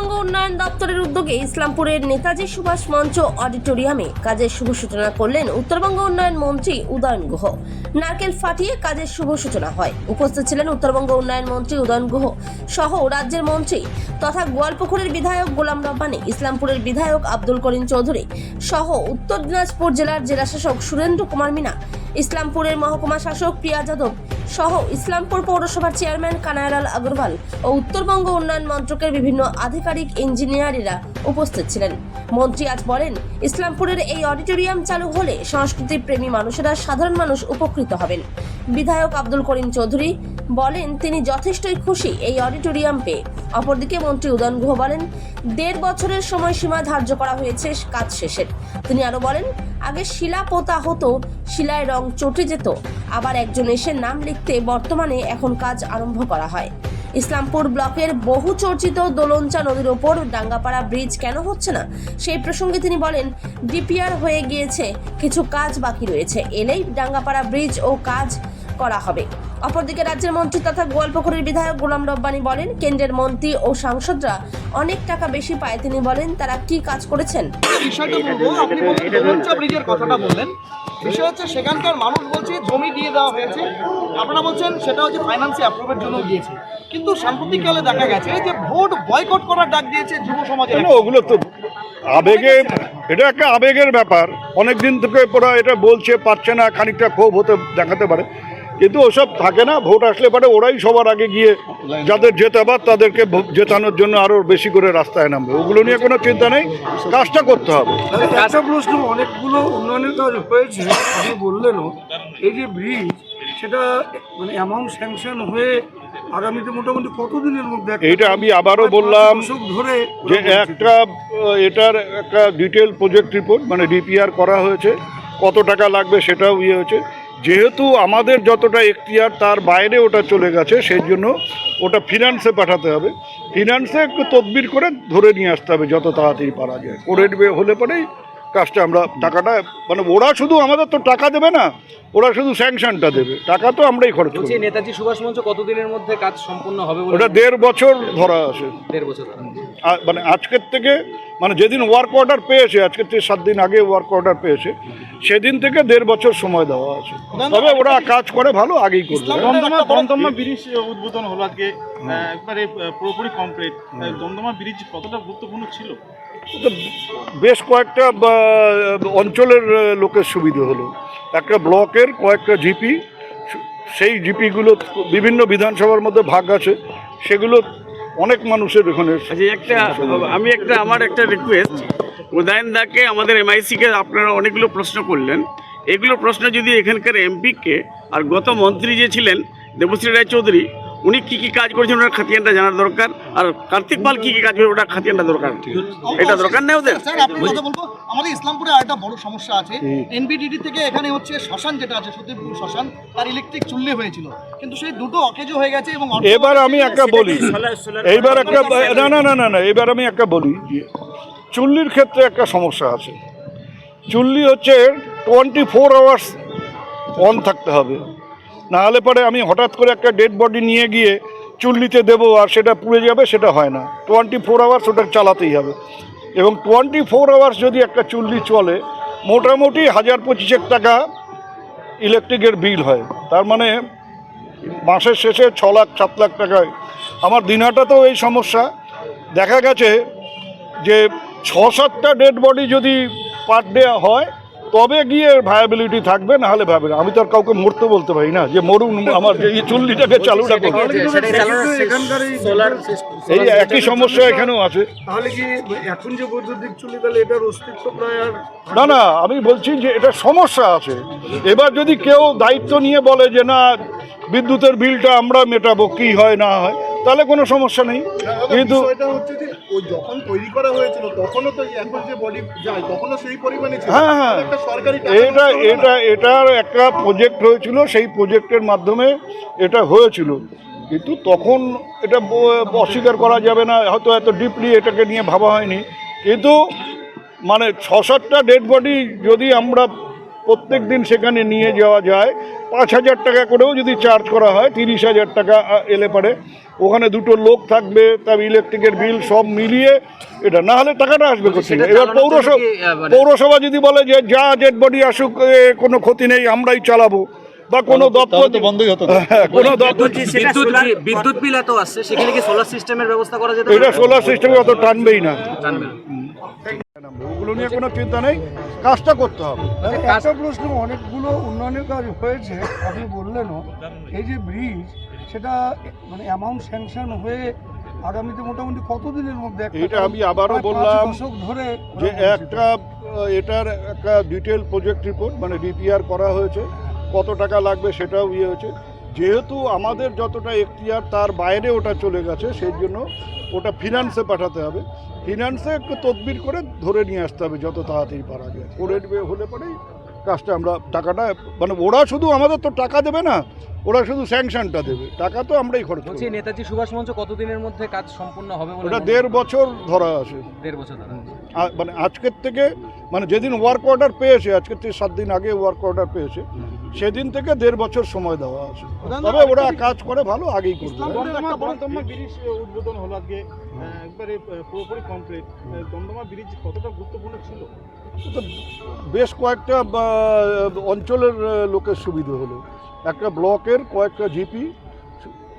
উত্তরবঙ্গ উন্নয়ন দপ্তরের উদ্যোগে ইসলামপুরের নেতাজি সুভাষ মঞ্চ অডিটোরিয়ামে কাজের শুভ সূচনা করলেন উত্তরবঙ্গ উন্নয়ন মন্ত্রী উদয়ন গুহ। নারকেল ফাটিয়ে কাজের শুভ সূচনা হয়। উপস্থিত ছিলেন উত্তরবঙ্গ উন্নয়ন মন্ত্রী উদয়ন গুহ সহ রাজ্যের মন্ত্রী তথা গোয়ালপুকুরের বিধায়ক গোলাম রব্বানী, ইসলামপুরের বিধায়ক আব্দুল করিম চৌধুরী সহ উত্তর দিনাজপুর জেলার জেলাশাসক সুরেন্দ্র কুমার মিনা ইসলামপুরের মহকুমা শাসক প্রিয়া যাদব সহ ইসলামপুর পৌরসভার চেয়ারম্যান কানায়ালাল আগরওয়াল ও উত্তরবঙ্গ উন্নয়ন মন্ত্রকের বিভিন্ন আধিকারিক ইঞ্জিনিয়ারেরা উপস্থিত ছিলেন। মন্ত্রী আজ বলেন, ইসলামপুরের এই অডিটোরিয়াম চালু হলে সংস্কৃতি প্রেমী মানুষেরা সাধারণ মানুষ উপকৃত হবেন। বিধায়ক আব্দুল করিম চৌধুরী বলেন, তিনি যথেষ্টই খুশি এই অডিটোরিয়াম পেয়ে। অপরদিকে মন্ত্রী উদয়ন গুহ বলেন, দেড় বছরের সময়সীমা ধার্য করা হয়েছে কাজ শেষের। তিনি আরও বলেন, আগে শিলা পোতা হতো, শিলায় রং চটে যেত, আবার একজন এসে নাম লিখতে বর্তমানে এখন কাজ আরম্ভ করা হয়। ইসলামপুর ব্লকের বহু চর্চিত দোলঞ্চা নদীর ওপর ডাঙ্গাপাড়া ব্রিজ কেন হচ্ছে না? সেই প্রসঙ্গে তিনি বলেন, ডিপিআর হয়ে গিয়েছে, কিছু কাজ বাকি রয়েছে, এলেই ডাঙ্গাপাড়া ব্রিজ ও কাজ করা হবে। অপরদিকে রাজ্যের মন্ত্রী তথা গোয়ালপুকুরের বিধায়ক গোলাম রব্বানী বলেন, কেন্দ্রের মন্ত্রী ও সাংসদরা অনেক টাকা বেশি পায়। তিনি বলেন, তারা কি কাজ করেছেন? বিষয় হচ্ছে, সেখানকার মানুষ বলছে, জমি দিয়ে দেওয়া হয়েছে আপনারা বলছেন সেটা হচ্ছে ফাইন্যান্সে অ্যাপ্রুভের জন্য গিয়েছে। কিন্তু সাম্প্রতিককালে দেখা গেছে যে ভোট বয়কট করার ডাক দিয়েছে যুব সমাজের ওগুলো তো আবেগে এটা একটা আবেগের ব্যাপার। অনেক দিন থেকে ওরা এটা বলছে পারছে না খানিকটা ক্ষোভ হতে দেখাতে পারে। কিন্তু ওসব থাকে না ভোট আসলে পরে ওরাই সবার আগে গিয়ে যাদের জেতাবার তাদেরকে জেতানোর জন্য আরও বেশি করে রাস্তায় নামবে। ওগুলো নিয়ে কোনো চিন্তা নেই কাজটা করতে হবে। প্রশ্ন অনেকগুলো উন্নয়নের কাজ হয়েছে। আপনি বললেনও এই যে ব্রিজ সেটা মানে অ্যামাউন্ট স্যাংশন হয়ে আগামীতে মোটামুটি কতদিনের মধ্যে এইটা আমি আবারও বললাম ধরে যে একটা এটার একটা ডিটেল প্রজেক্ট রিপোর্ট মানে ডিপিআর করা হয়েছে কত টাকা লাগবে সেটাও ইয়ে হয়েছে। যেহেতু আমাদের যতটা এখতিয়ার তার বাইরে ওটা চলে গেছে সেই জন্য ওটা ফিনান্সে পাঠাতে হবে। ফিনান্সে একটু তদবির করে ধরে নিয়ে আসতে হবে যত তাড়াতাড়ি পারা যায়। করে হলে পরেই কাজটা আমরা টাকাটা মানে ওরা শুধু আমাদের তো টাকা দেবে না ওরা শুধু স্যাংশনটা দেবে। টাকা তো আমরাই খরচ করি নেতাজি সুভাষ মঞ্চ কতদিনের মধ্যে কাজ সম্পূর্ণ হবে ওটা দেড় বছর ধরা আছে। দেড় বছর মানে আজকের থেকে মানে যেদিন ওয়ার্ক অর্ডার পেয়েছে আজকের থেকে সাত দিন আগে ওয়ার্ক অর্ডার পেয়েছে সেদিন থেকে দেড় বছর সময় দেওয়া আছে। তবে ওরা কাজ করে ভালো আগেই করবে। দমদমা দমদমা ব্রিজ উদ্বোধন হলো আজকে একবারে পুরোপুরি কমপ্লিট দমদমা ব্রিজ কতটা গুরুত্বপূর্ণ ছিল? বেশ কয়েকটা অঞ্চলের লোকের সুবিধে হলো। একটা ব্লকের কয়েকটা জিপি সেই জিপিগুলো বিভিন্ন বিধানসভার মধ্যে ভাগ আছে। সেগুলো অনেক মানুষের এখানে আচ্ছা একটা, আমি একটা, আমার একটা রিকোয়েস্ট উদয়ন দাকে, আমাদের এমআইসিকে আপনারা অনেকগুলো প্রশ্ন করলেন। এগুলো প্রশ্ন যদি এখানকার এমপিকে আর গত মন্ত্রী যে ছিলেন, দেবশ্রী রায় চৌধুরী উনি কী কী কাজ করেছেন ওনার খাতিয়ানটা জানার দরকার? আর কার্তিক পাল কী কী কাজ করে ওটা খাতিয়ানটা দরকার? এটা দরকার নেই ওদের? স্যার আপনি কথা বলব? আমাদের ইসলামপুরে আরেকটা বড় সমস্যা আছে। এনবিডিডি থেকে এখানে হচ্ছে শ্মশান যেটা আছে সতীপুর শ্মশান তার ইলেকট্রিক চুল্লি হয়েছিল। কিন্তু সেই দুটো অকেজো হয়ে গেছে এবং এবার আমি একটা বলি এইবার একটা না না না না না এবার আমি একটা বলি চুল্লির ক্ষেত্রে একটা সমস্যা আছে। চুল্লি হচ্ছে টোয়েন্টি ফোর আওয়ার্স অন থাকতে হবে। না হলে পরে আমি হঠাৎ করে একটা ডেড বডি নিয়ে গিয়ে চুল্লিতে দেবো আর সেটা পুড়ে যাবে, সেটা হয় না। টোয়েন্টি ফোর আওয়ার্স ওটা চালাতেই হবে। এবং টোয়েন্টি ফোর আওয়ার্স যদি একটা চুল্লি চলে, মোটামুটি হাজার পঁচিশেক টাকা ইলেকট্রিকের বিল হয়। তার মানে মাসের শেষে ছ লাখ, সাত লাখ টাকায়। আমার দিনহাটাতেও এই সমস্যা। দেখা গেছে যে ছ সাতটা ডেড বডি যদি পার ডে হয় তবে গিয়ে ভায়াবিলিটি থাকবে না হলে ভাবে আমি তো আর কাউকে মরতে বলতে পারি না যে মরুন আমার যে এই চুল্লিটাকে চালু রাখো এই একই সমস্যা এখানেও আছে। তাহলে কি এখন যে বৈদ্যুতিক চুলি তাহলে এটার অস্তিত্ব প্রায় আর না না আমি বলছি যে এটা সমস্যা আছে। এবার যদি কেউ দায়িত্ব নিয়ে বলে যে না বিদ্যুতের বিলটা আমরা মেটাবো কি হয় না হয় তাহলে কোনো সমস্যা নেই। কিন্তু ওই যখন তৈরি করা হয়েছিল তখনও তো এখন যে বডি যায় তখনও সেই পরিমাণে ছিল। হ্যাঁ হ্যাঁ। একটা সরকারি এটা। এটা এটার একটা প্রজেক্ট হয়েছিল সেই প্রজেক্টের মাধ্যমে এটা হয়েছিল। কিন্তু তখন এটা অস্বীকার করা যাবে না হয়তো এত ডিপলি এটাকে নিয়ে ভাবা হয়নি। কিন্তু মানে ছ সাতটা ডেড বডি যদি আমরা প্রত্যেক দিন সেখানে নিয়ে যাওয়া যায়। পাঁচ হাজার টাকা করেও যদি চার্জ করা হয় তিরিশ হাজার টাকা এলে পারে। ওখানে দুটো লোক থাকবে তার ইলেকট্রিকের বিল সব মিলিয়ে এটা না হলে টাকাটা আসবে কোথায় এবার পৌরসভা পৌরসভা যদি বলে যে যা ডেড বডি আসুক কোনো ক্ষতি নেই আমরাই চালাবো। বা কোনো দপ্তর বন্ধই হতো কোনো দপ্তর বিদ্যুৎ বিদ্যুৎ বিল এত আসছে সেখানে কি সোলার সিস্টেমের ব্যবস্থা করা যেতে এটা সোলার সিস্টেমে অত টানবেই না। ওগুলো নিয়ে কোনো চিন্তা নেই কাজটা করতে হবে। একটা প্রশ্ন অনেকগুলো উন্নয়নের কাজ হয়েছে আপনি বললেনও। এই যে ব্রিজ সেটা মানে অ্যামাউন্ট স্যাংশন হয়ে আগামীতে মোটামুটি কতদিনের মধ্যে এটা আমি আবারও বললাম ধরে যে একটা এটার একটা ডিটেল প্রজেক্ট রিপোর্ট মানে ডিপিআর করা হয়েছে। কত টাকা লাগবে সেটাও ইয়ে হয়েছে। যেহেতু আমাদের যতটা এখতিয়ার, তার বাইরে ওটা চলে গেছে, সেই জন্য ওটা ফিনান্সে পাঠাতে হবে। ফিনান্সে একটু তদবির করে ধরে নিয়ে আসতে হবে, যত তাড়াতাড়ি পারা যায়। করে হলে পরেই কাজটা আমরা টাকাটা মানে ওরা শুধু আমাদের তো টাকা দেবে না ওরা শুধু স্যাংশনটা দেবে। টাকা তো আমরাই খরচ করব। নেতাজি সুভাষ মঞ্চ কতদিনের মধ্যে কাজ সম্পূর্ণ হবে বলে ওটা দেড় বছর ধরা আছে। দেড় বছর ধরে মানে আজকের থেকে মানে যেদিন ওয়ার্ক অর্ডার পেয়েছে আজকের থেকে সাত দিন আগে ওয়ার্ক অর্ডার পেয়েছে সেদিন থেকে দেড় বছর সময় দেওয়া আছে। তবে ওরা কাজ করে ভালো আগেই করবে উদ্বোধন হলো আজকে একবারে পুরোপুরি কমপ্লিট দমদমা ব্রিজ কতটা গুরুত্বপূর্ণ ছিল? বেশ কয়েকটা বা, অঞ্চলের লোকের সুবিধে হলো। একটা ব্লকের কয়েকটা জিপি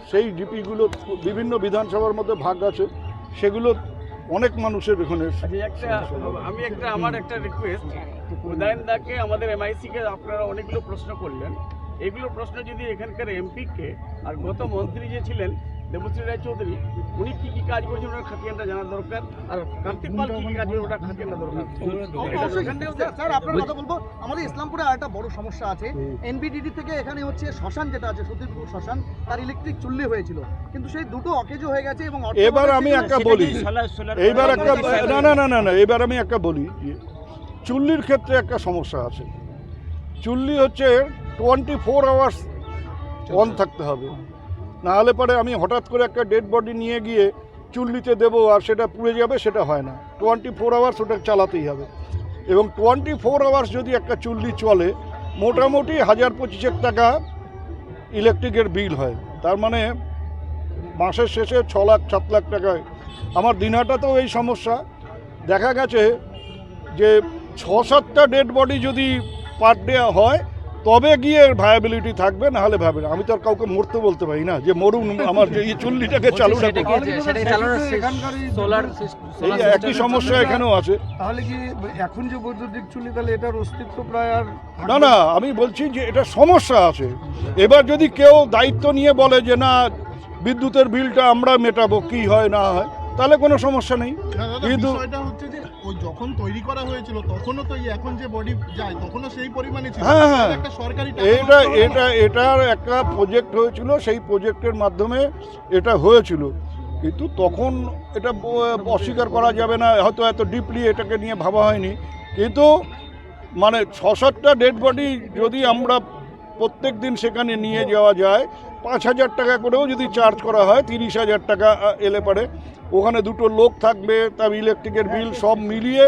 সেই জিপিগুলো বিভিন্ন বিধানসভার মধ্যে ভাগ আছে সেগুলো অনেক মানুষের এখানে আচ্ছা, আমি একটা আমার একটা রিকোয়েস্ট উদয়ন দাকে আমাদের এমআইসি কে আপনারা অনেকগুলো প্রশ্ন করলেন। এগুলো প্রশ্ন যদি এখানকার এমপি কে আর গত মন্ত্রী যে ছিলেন দেবশ্রী রায় চৌধুরী উনি কি কি কাজ করেছেন ওনার খাতিয়ানটা জানা দরকার? আর কার্তিক পাল কি কি কাজ করে ওটা খাতিয়ানটা দরকার? স্যার, আপনার কথা বলব। আমাদের ইসলামপুরে আরেকটা বড় সমস্যা আছে। এনবিডিডি থেকে এখানে হচ্ছে শ্মশান যেটা আছে সতীরপুর শ্মশান তার ইলেকট্রিক চুল্লি হয়েছিল। কিন্তু সেই দুটো অকেজো হয়ে গেছে এবং এবার আমি একটা বলি এইবার একটা না না না না না এবার আমি একটা বলি চুল্লির ক্ষেত্রে একটা সমস্যা আছে। চুল্লি হচ্ছে টোয়েন্টি ফোর আওয়ার্স অন থাকতে হবে। না হলে পরে আমি হঠাৎ করে একটা ডেড বডি নিয়ে গিয়ে চুল্লিতে দেবো আর সেটা পুড়ে যাবে, সেটা হয় না। টোয়েন্টি ফোর আওয়ার্স ওটা চালাতেই হবে। এবং টোয়েন্টি ফোর আওয়ার্স যদি একটা চুল্লি চলে, মোটামুটি হাজার পঁচিশেক টাকা ইলেকট্রিকের বিল হয়। তার মানে মাসের শেষে ছ লাখ, সাত লাখ টাকায়। আমার দিনহাটাতেও এই সমস্যা। দেখা গেছে যে ছ সাতটা ডেড বডি যদি পার ডে হয় তবে গিয়ে ভায়াবিলিটি থাকবে না হলে ভাবে আমি তো আর কাউকে মরতে বলতে পারি না। যে মরুন আমার যে এই চুল্লিটাকে চালু এই একই সমস্যা এখানেও আছে। তাহলে কি এখন যে বৈদ্যুতিক চুল্লি তাহলে এটার অস্তিত্ব প্রায় আর না না আমি বলছি যে এটা সমস্যা আছে। এবার যদি কেউ দায়িত্ব নিয়ে বলে যে না বিদ্যুতের বিলটা আমরা মেটাবো কি হয় না হয় তাহলে কোনো সমস্যা নেই কিন্তু হচ্ছে যে ওই যখন তৈরি করা হয়েছিল তখনও তো এখন যে বডি যায় তখনও সেই পরিমাণে ছিল হ্যাঁ, হ্যাঁ। একটা সরকারি এটা? এটা এটার একটা প্রজেক্ট হয়েছিল সেই প্রজেক্টের মাধ্যমে এটা হয়েছিল কিন্তু তখন এটা অস্বীকার করা যাবে না হয়তো এত ডিপলি এটাকে নিয়ে ভাবা হয়নি কিন্তু মানে ছ সাতটা ডেড বডি যদি আমরা প্রত্যেক দিন সেখানে নিয়ে যাওয়া যায়। পাঁচ হাজার টাকা করেও যদি চার্জ করা হয় তিরিশ হাজার টাকা এলে পারে। ওখানে দুটো লোক থাকবে তার ইলেকট্রিকের বিল সব মিলিয়ে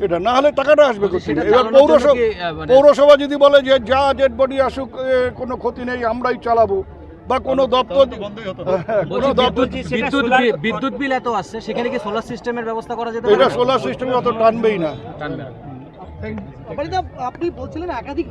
এটা না হলে টাকাটা আসবে কোথায় এবার পৌরসভা মানে- পৌরসভা যদি বলে যে যা ডেড বডি আসুক কোনো ক্ষতি নেই আমরাই চালাবো। বা কোনো দপ্তর হ্যাঁ, কোনো দপ্তর বিদ্যুৎ বিদ্যুৎ বিল- এত আসছে সেখানে কি সোলার সিস্টেমের ব্যবস্থা করা যেতে এটা সোলার সিস্টেমে অত টানবেই না। না। আপনি বলছিলেন একাধিক